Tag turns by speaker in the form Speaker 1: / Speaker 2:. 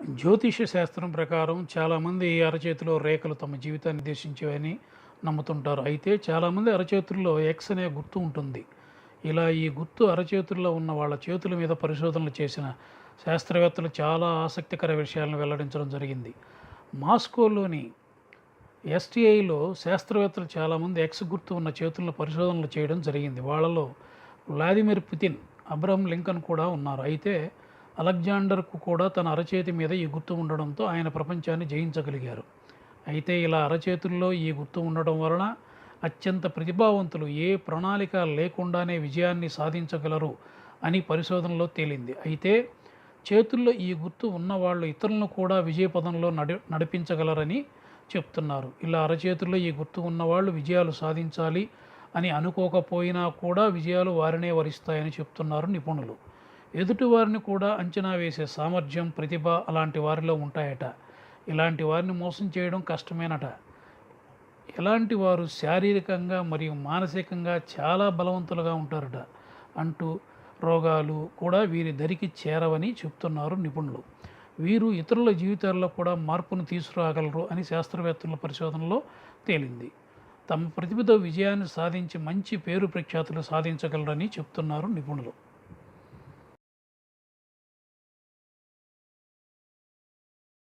Speaker 1: జ్యోతిష శాస్త్రం ప్రకారం చాలామంది అరచేతిలో రేఖలు తమ జీవితాన్ని దేశించేవని నమ్ముతుంటారు. అయితే చాలామంది అరచేతుల్లో ఎక్స్ అనే గుర్తు ఉంటుంది. ఇలా ఈ గుర్తు అరచేతుల్లో ఉన్న వాళ్ళ చేతుల మీద పరిశోధనలు చేసిన శాస్త్రవేత్తలు చాలా ఆసక్తికర విషయాలను వెల్లడించడం జరిగింది. మాస్కోలోని ఎస్టీఐలో శాస్త్రవేత్తలు చాలామంది ఎక్స్ గుర్తు ఉన్న చేతులను పరిశోధనలు చేయడం జరిగింది. వాళ్ళలో వ్లాదిమిర్ పుతిన్ అబ్రహం లింకన్ కూడా ఉన్నారు. అయితే అలెగ్జాండర్కు కూడా తన అరచేతి మీద ఈ గుర్తు ఉండడంతో ఆయన ప్రపంచాన్ని జయించగలిగారు. అయితే ఇలా అరచేతుల్లో ఈ గుర్తు ఉండడం వలన అత్యంత ప్రతిభావంతులు ఏ ప్రణాళిక లేకుండానే విజయాన్ని సాధించగలరు అని పరిశోధనలో తేలింది. అయితే చేతుల్లో ఈ గుర్తు ఉన్నవాళ్ళు ఇతరులను కూడా విజయపదంలో నడి నడిపించగలరని చెప్తున్నారు. ఇలా అరచేతుల్లో ఈ గుర్తు ఉన్నవాళ్ళు విజయాలు సాధించాలి అని అనుకోకపోయినా కూడా విజయాలు వారినే వరిస్తాయని చెప్తున్నారు నిపుణులు. ఎదుటివారిని కూడా అంచనా వేసే సామర్థ్యం ప్రతిభ అలాంటి వారిలో ఉంటాయట. ఇలాంటి వారిని మోసం చేయడం కష్టమేనట. ఎలాంటి వారు శారీరకంగా మరియు మానసికంగా చాలా బలవంతులుగా ఉంటారట. అంటూ రోగాలు కూడా వీరి దరికి చేరవని చెప్తున్నారు నిపుణులు. వీరు ఇతరుల జీవితాల్లో కూడా మార్పును తీసుకురాగలరు అని శాస్త్రవేత్తల పరిశోధనలో తేలింది. తమ ప్రతిభతో విజయాన్ని సాధించి మంచి పేరు ప్రఖ్యాతులు సాధించగలరని చెప్తున్నారు నిపుణులు.